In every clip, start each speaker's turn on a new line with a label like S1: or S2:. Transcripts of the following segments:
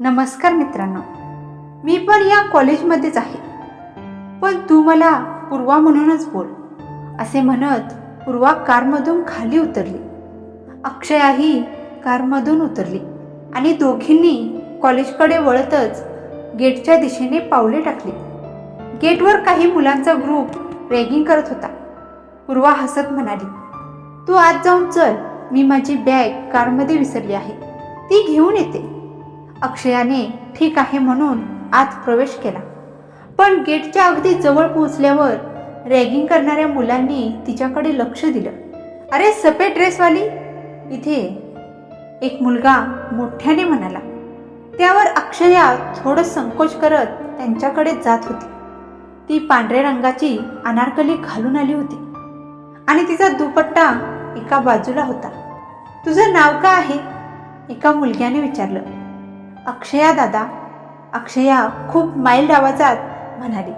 S1: नमस्कार मित्रांनो. मी पण या कॉलेजमध्येच आहे. पण तू मला पूर्वा म्हणूनच बोल असे म्हणत पूर्वा कारमधून खाली उतरली. अक्षयाही कारमधून उतरली आणि दोघींनी कॉलेजकडे वळतच गेटच्या दिशेने पावले टाकली. गेटवर काही मुलांचा ग्रुप रॅगिंग करत होता. पूर्वा हसत म्हणाली तू आत जाऊन चल मी माझी बॅग कारमध्ये विसरली आहे. ती घेऊन येते. अक्षयाने ठीक आहे म्हणून आत प्रवेश केला. पण गेटच्या अगदी जवळ पोहोचल्यावर रॅगिंग करणाऱ्या मुलांनी तिच्याकडे लक्ष दिलं. अरे सफेद ड्रेसवाली. इथे एक मुलगा मोठ्याने म्हणाला. त्यावर अक्षया थोडं संकोच करत त्यांच्याकडे जात होती. ती पांढऱ्या रंगाची अनारकली घालून आली होती आणि तिचा दुपट्टा एका बाजूला होता. तुझं नाव का आहे? एका मुलग्याने विचारलं. अक्षया दादा. अक्षया खूप माइल्ड आवाजात म्हणाली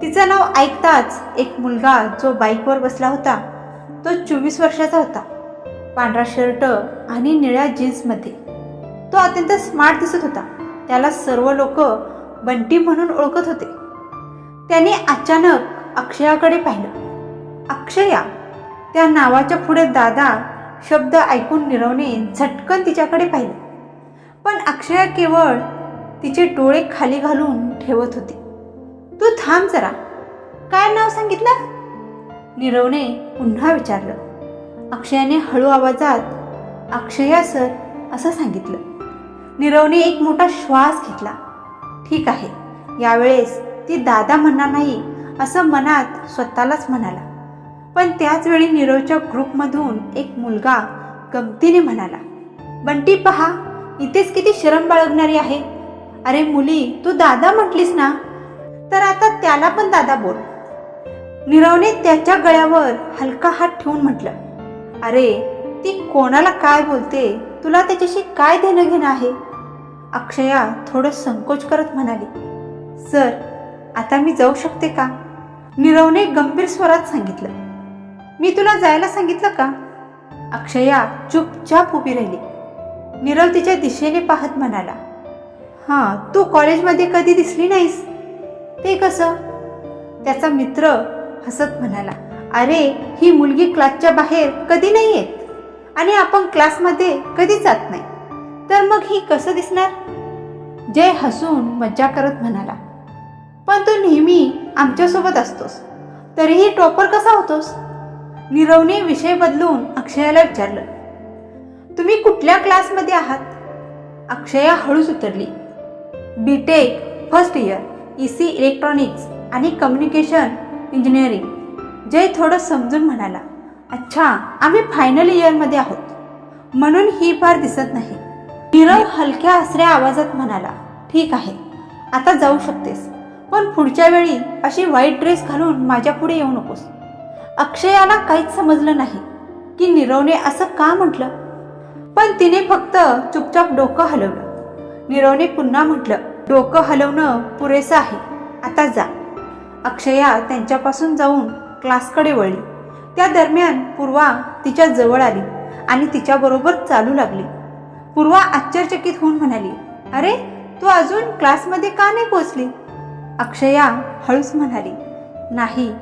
S1: तिचं नाव ऐकताच एक मुलगा जो बाईकवर बसला होता तो चोवीस वर्षाचा होता. पांढरा शर्ट आणि निळ्या जीन्समध्ये. तो अत्यंत स्मार्ट दिसत होता. त्याला सर्व लोक बंटी म्हणून ओळखत होते. त्याने अचानक अक्षयाकडे पाहिलं. अक्षया त्या नावाच्या पुढे दादा शब्द ऐकून निरवणे झटकन तिच्याकडे पाहिलं. पण अक्षया केवळ तिचे डोळे खाली घालून ठेवत होती. तू थांब जरा. काय नाव सांगितलं? निरवने पुन्हा विचारलं. अक्षयाने हळू आवाजात अक्षया सर असं सांगितलं. निरवने एक मोठा श्वास घेतला. ठीक आहे. यावेळेस ती दादा म्हणणार नाही असं मनात स्वतःलाच म्हणाला. पण त्याचवेळी निरवच्या नीरवच्या ग्रुपमधून एक मुलगा गमतीने म्हणाला बंटी पहा इथेच किती शरम बाळगणारी आहे? अरे मुली तू दादा म्हटलीस ना? तर आता त्याला पण दादा बोल. निरवने त्याच्या गळ्यावर हलका हात ठेवून म्हटलं अरे ती कोणाला काय बोलते? तुला त्याच्याशी काय देणं घेणं आहे? अक्षया थोडं संकोच करत म्हणाली सर आता मी जाऊ शकते का? निरवने गंभीर स्वरात सांगितलं मी तुला जायला सांगितलं का? अक्षया चुपचाप उभी राहिली. निरव तिच्या दिशेने पाहत म्हणाला हां तू कॉलेजमध्ये कधी दिसली नाहीस? ते कसं? त्याचा मित्र हसत म्हणाला अरे ही मुलगी क्लासच्या बाहेर कधी नाही येत आणि आपण क्लासमध्ये कधी जात नाही. तर मग ही कसं दिसणार? जय हसून मज्जा करत म्हणाला पण तू नेहमी आमच्यासोबत असतोस. तरीही टॉपर कसा होतोस? नीरवने विषय बदलून अक्षयाला विचारलं तुम्ही कुठल्या क्लासमध्ये आहात? अक्षया हळूच उतरली. B tech first year E C electronics आणि कम्युनिकेशन इंजिनिअरिंग जय थोडं समजून म्हणाला अच्छा आम्ही फायनल इयरमध्ये आहोत. म्हणून ही फार दिसत नाही. नीरव हलक्या हसऱ्या आवाजात म्हणाला ठीक आहे आता जाऊ शकतेस. पण पुढच्या वेळी अशी व्हाईट ड्रेस घालून माझ्या पुढे येऊ नकोस. अक्षयाला काहीच समजलं नाही की नीरवने असं का म्हटलं? पण तिने फक्त चुपचाप डोकं हलवलं. नीरवने पुन्हा म्हटलं डोकं हलवणं पुरेसं आहे. आता जा. अक्षया त्यांच्यापासून जाऊन क्लासकडे वळली. त्या दरम्यान पूर्वा तिच्या जवळ आली आणि तिच्याबरोबर चालू लागली. पूर्वा आश्चर्यचकित होऊन म्हणाली अरे तू अजून क्लासमध्ये का नाही पोचली? अक्षया हळूच म्हणाली नाही.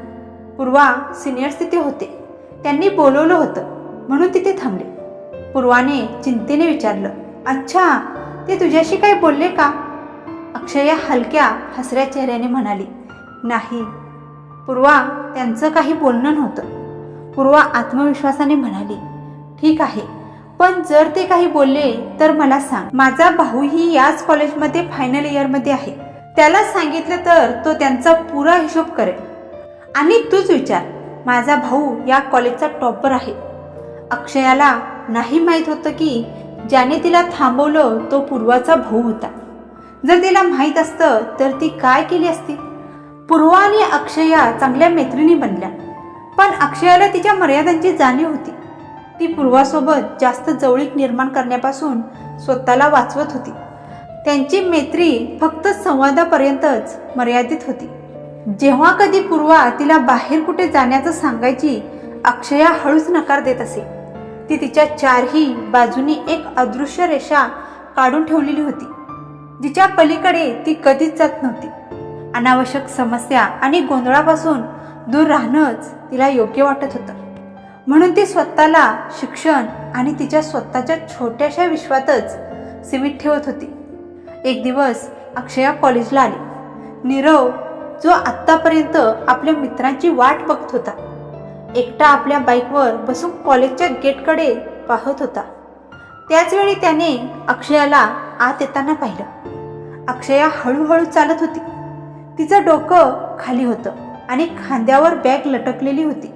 S1: पूर्वा सिनियर्स तिथे होते. त्यांनी बोलवलं होतं म्हणून तिथे थांबले. पूर्वाने चिंतेने विचारलं अच्छा ते तुझ्याशी काही बोलले का? अक्षया हलक्या हसऱ्या चेहऱ्याने म्हणाली नाही. पूर्वा त्यांचं काही बोलणं नव्हतं. पूर्वा आत्मविश्वासाने म्हणाली ठीक आहे पण जर ते काही बोलले तर मला सांग. माझा भाऊही याच कॉलेजमध्ये फायनल इयरमध्ये आहे. त्याला सांगितलं तर तो त्यांचा पुरा हिशोब करेल. आणि तूच विचार. माझा भाऊ या कॉलेजचा टॉपर आहे. अक्षयाला नाही माहीत होतं की ज्याने तिला थांबवलं तो पूर्वाचा भाऊ होता. जर तिला माहीत असतं तर ती काय केली असती? पूर्वा आणि अक्षया चांगल्या मैत्रिणी बनल्या पण अक्षयाला तिच्या मर्यादांची जाणीव होती. ती पूर्वासोबत जास्त जवळीक निर्माण करण्यापासून स्वतःला वाचवत होती. त्यांची मैत्री फक्त संवादापर्यंतच मर्यादित होती. जेव्हा कधी पूर्वा तिला बाहेर कुठे जाण्याचं सांगायची अक्षया हळूच नकार देत असे. ती तिच्या चारही बाजूनी एक अदृश्य रेषा काढून ठेवलेली होती. जिच्या पलीकडे ती कधीच जात नव्हती. अनावश्यक समस्या आणि गोंधळापासून दूर राहणंच तिला योग्य वाटत होतं. म्हणून ती स्वतःला शिक्षण आणि तिच्या स्वतःच्या छोट्याशा विश्वातच सीमित ठेवत होती. एक दिवस अक्षया कॉलेजला आली. नीरव जो आत्तापर्यंत आपल्या मित्रांची वाट बघत होता एकटा आपल्या बाईकवर बसून कॉलेजच्या गेटकडे पाहत होता. त्याचवेळी त्याने अक्षयाला आत येताना पाहिलं. अक्षया हळूहळू चालत होती. तिचं डोकं खाली होतं आणि खांद्यावर बॅग लटकलेली होती.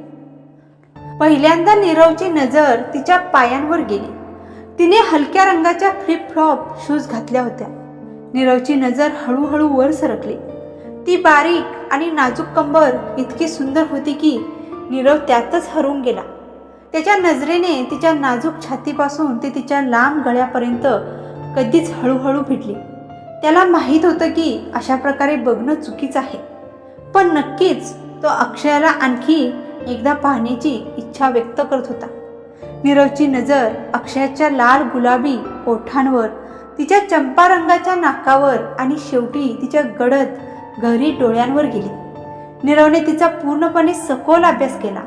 S1: पहिल्यांदा नीरवची नजर तिच्या पायांवर गेली. तिने हलक्या रंगाच्या फ्लिप फ्लॉप शूज घातल्या होत्या. नीरवची नजर हळूहळू वर सरकली. ती बारीक आणि नाजूक कंबर इतकी सुंदर होती की नीरव त्यातच हरून गेला. त्याच्या नजरेने तिच्या नाजूक छातीपासून ते तिच्या लांब गळ्यापर्यंत कधीच हळूहळू भिडली. त्याला माहीत होतं की अशा प्रकारे बघणं चुकीचं आहे. पण नक्कीच तो अक्षयाला आणखी एकदा पाहण्याची इच्छा व्यक्त करत होता. नीरवची नजर अक्षयाच्या लाल गुलाबी ओठांवर तिच्या चंपा रंगाच्या नाकावर आणि शेवटी तिच्या गडद घरी डोळ्यांवर गेली. नीरवने तिचा पूर्णपणे सखोल अभ्यास केला.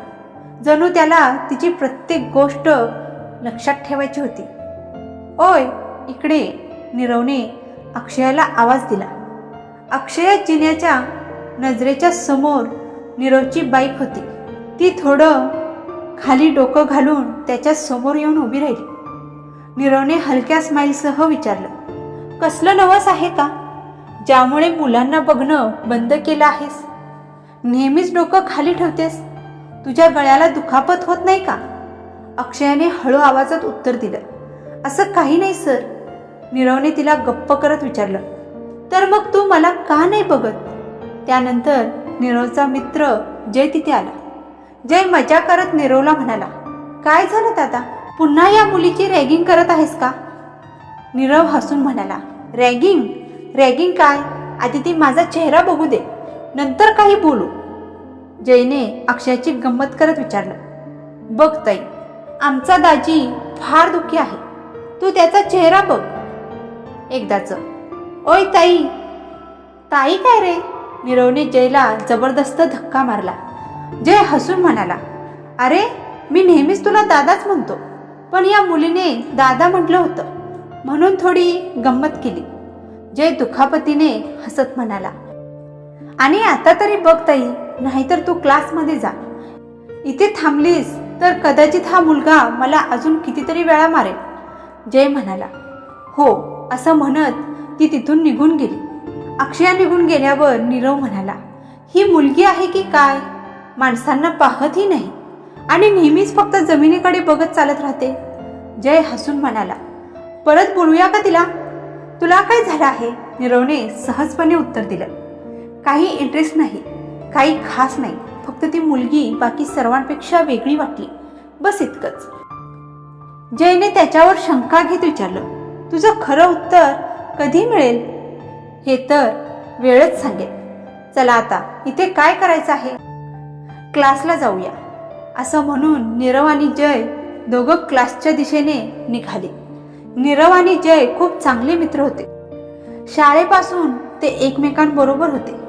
S1: जणू त्याला तिची प्रत्येक गोष्ट लक्षात ठेवायची होती. ओय इकडे नीरवने अक्षयाला आवाज दिला. अक्षया जिन्याच्या नजरेच्या समोर नीरवची बाईक होती. ती थोडं खाली डोकं घालून त्याच्यासमोर येऊन उभी राहिली. नीरवने हलक्या स्माईलसह विचारलं कसलं नवस आहे का? ज्यामुळे मुलांना बघणं बंद केलं आहेस? नेहमीच डोकं खाली ठेवतेस? तुझ्या गळ्याला दुखापत होत नाही का? अक्षयाने हळू आवाजात उत्तर दिलं. असं काही नाही सर. नीरवने तिला गप्प करत विचारलं. तर मग तू मला का नाही बघत? त्यानंतर नीरवचा मित्र जय तिथे आला. जय मजा करत नीरवला म्हणाला काय झालं दादा? पुन्हा या मुलीची रॅगिंग करत आहेस का? नीरव हसून म्हणाला रॅगिंग? रॅगिंग काय? आधी ती माझा चेहरा बघू दे. नंतर काही बोलू. जयने अक्षयाची गंमत करत विचारलं बघ ताई आमचा दाजी फार दुःखी आहे. तू त्याचा चेहरा बघ. एकदाच ओय ताई ताई काय रे? निरवने जयला जबरदस्त धक्का मारला. जय हसून म्हणाला अरे मी नेहमीच तुला दादाच म्हणतो पण या मुलीने दादा म्हटलं होतं. म्हणून थोडी गंमत केली. जय दुखापतीने हसत म्हणाला आणि आता तरी बघ ताई नाहीतर तू क्लासमध्ये जा. इथे थांबलीस तर कदाचित हा मुलगा मला अजून कितीतरी वेळा मारेल. जय म्हणाला. हो असं म्हणत ती तिथून निघून गेली. अक्षया निघून गेल्यावर नीरव म्हणाला ही मुलगी आहे की काय? माणसांना पाहतही नाही. आणि नेहमीच फक्त जमिनीकडे बघत चालत राहते. जय हसून म्हणाला परत बोलूया का तिला? तुला काय झालं आहे? नीरवने सहजपणे उत्तर दिलं. काही इंटरेस्ट नाही काही खास नाही. फक्त ती मुलगी बाकी सर्वांपेक्षा वेगळी वाटली. बस इतकंच. जयने त्याच्यावर शंका घेत विचारलं तुझं खरं उत्तर कधी मिळेल? हे तर वेळच सांगेल चला आता इथे काय करायचं आहे? क्लासला जाऊया. असं म्हणून नीरव आणि जय दोघं क्लासच्या दिशेने निघाले. नीरव आणि जय खूप चांगले मित्र होते. शाळेपासून ते एकमेकांबरोबर होते.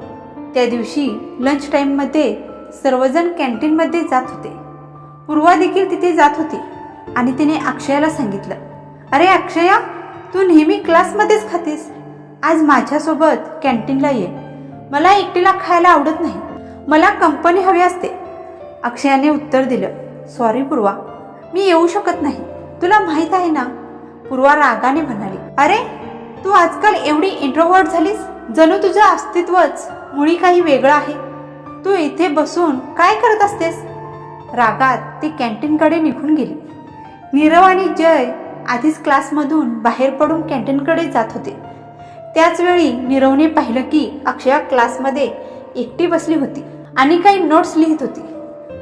S1: त्या दिवशी लंच टाईममध्ये सर्वजण कॅन्टीनमध्ये जात होते. पूर्वा देखील तिथे जात होती आणि तिने अक्षयाला सांगितलं अरे अक्षया तू नेहमी क्लासमध्येच खातेस. आज माझ्यासोबत कॅन्टीनला ये. मला एकटीला खायला आवडत नाही. मला कंपनी हवी असते. अक्षयाने उत्तर दिलं सॉरी पूर्वा. मी येऊ शकत नाही. तुला माहीत आहे ना? पूर्वा रागाने म्हणाली अरे तू आजकाल एवढी इंट्रोवर्ट झालीस. जणू तुझं अस्तित्वच मुळी काही वेगळं आहे. तू इथे बसून काय करत असतेस? रागात ती कॅन्टीनकडे निघून गेली. नीरव आणि जय आधीच क्लासमधून बाहेर पडून कॅन्टीनकडे जात होते. त्याचवेळी नीरवने पाहिलं की अक्षया क्लासमध्ये एकटी बसली होती आणि काही नोट्स लिहित होती.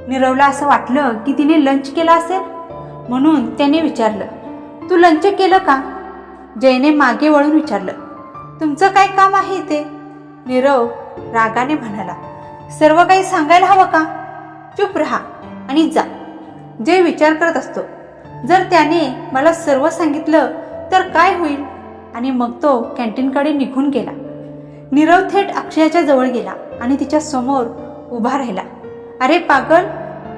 S1: नीरवला असं वाटलं की तिने लंच केला असेल? म्हणून त्याने विचारलं तू लंच केलं का? जयने मागे वळून विचारलं तुमचं काय काम आहे ते नीरव रागाने म्हणाला सर्व काही सांगायला हवं का? चुप राहा आणि जा. जय विचार करत असतो जर त्याने मला सर्व सांगितलं तर काय होईल? आणि मग तो कॅन्टीनकडे निघून गेला. नीरव थेट अक्षयाच्या जवळ गेला आणि तिच्या समोर उभा राहिला. अरे पागल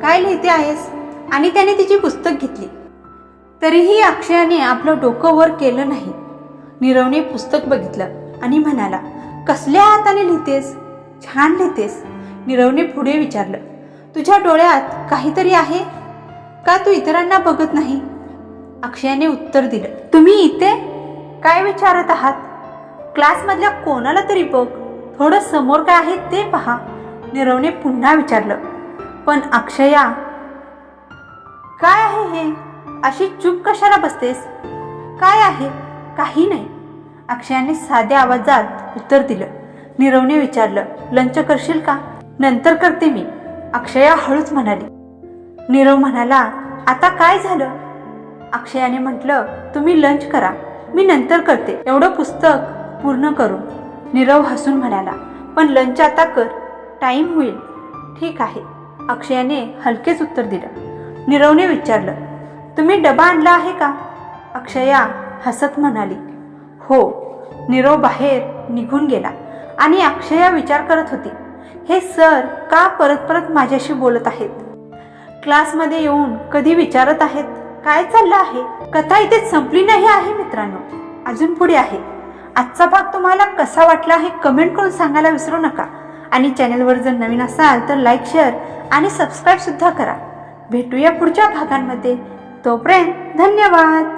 S1: काय लिहिते आहेस? आणि त्याने तिची पुस्तक घेतली. तरीही अक्षयाने आपलं डोकं वर केलं नाही. नीरवने पुस्तक बघितलं आणि म्हणाला कसल्या हाताने लिहितेस? छान लिहितेस. नीरवने पुढे विचारलं तुझ्या डोळ्यात काहीतरी आहे? का तू इतरांना बघत नाही? अक्षयाने उत्तर दिलं तुम्ही इथे? काय विचारत आहात? क्लासमधल्या कोणाला तरी बघ. थोडं समोर काय आहे ते पहा. नीरवने पुन्हा विचारलं पण अक्षया काय आहे हे? अशी चूप कशाला बसतेस? काय आहे? काही नाही. अक्षयाने साध्या आवाजात उत्तर दिलं. नीरवने विचारलं लंच करशील का? नंतर करते मी अक्षया हळूच म्हणाली. नीरव म्हणाला आता काय झालं? अक्षयाने म्हटलं तुम्ही लंच करा मी नंतर करते एवढं पुस्तक पूर्ण करू नीरव हसून म्हणाला पण लंच आता कर टाईम होईल. ठीक आहे अक्षयाने हलकेच उत्तर दिलं. नीरवने विचारलं तुम्ही डबा आणला आहे का? अक्षया हसत म्हणाली हो नीरव बाहेर निघून गेला आणि अक्षया विचार करत होती हे सर का परत परत माझ्याशी बोलत आहेत? क्लासमध्ये येऊन कधी विचारत आहेत? काय चाललं आहे? कथा इथे संपली नाही आहे मित्रांनो. अजून पुढे आहे. आजचा भाग तुम्हाला कसा वाटला हे कमेंट करून सांगायला विसरू नका. आणि चॅनलवर जर नवीन असाल तर लाईक शेअर आणि सबस्क्राईब सुद्धा करा. भेटूया पुढच्या भागांमध्ये. तोपर्यंत धन्यवाद.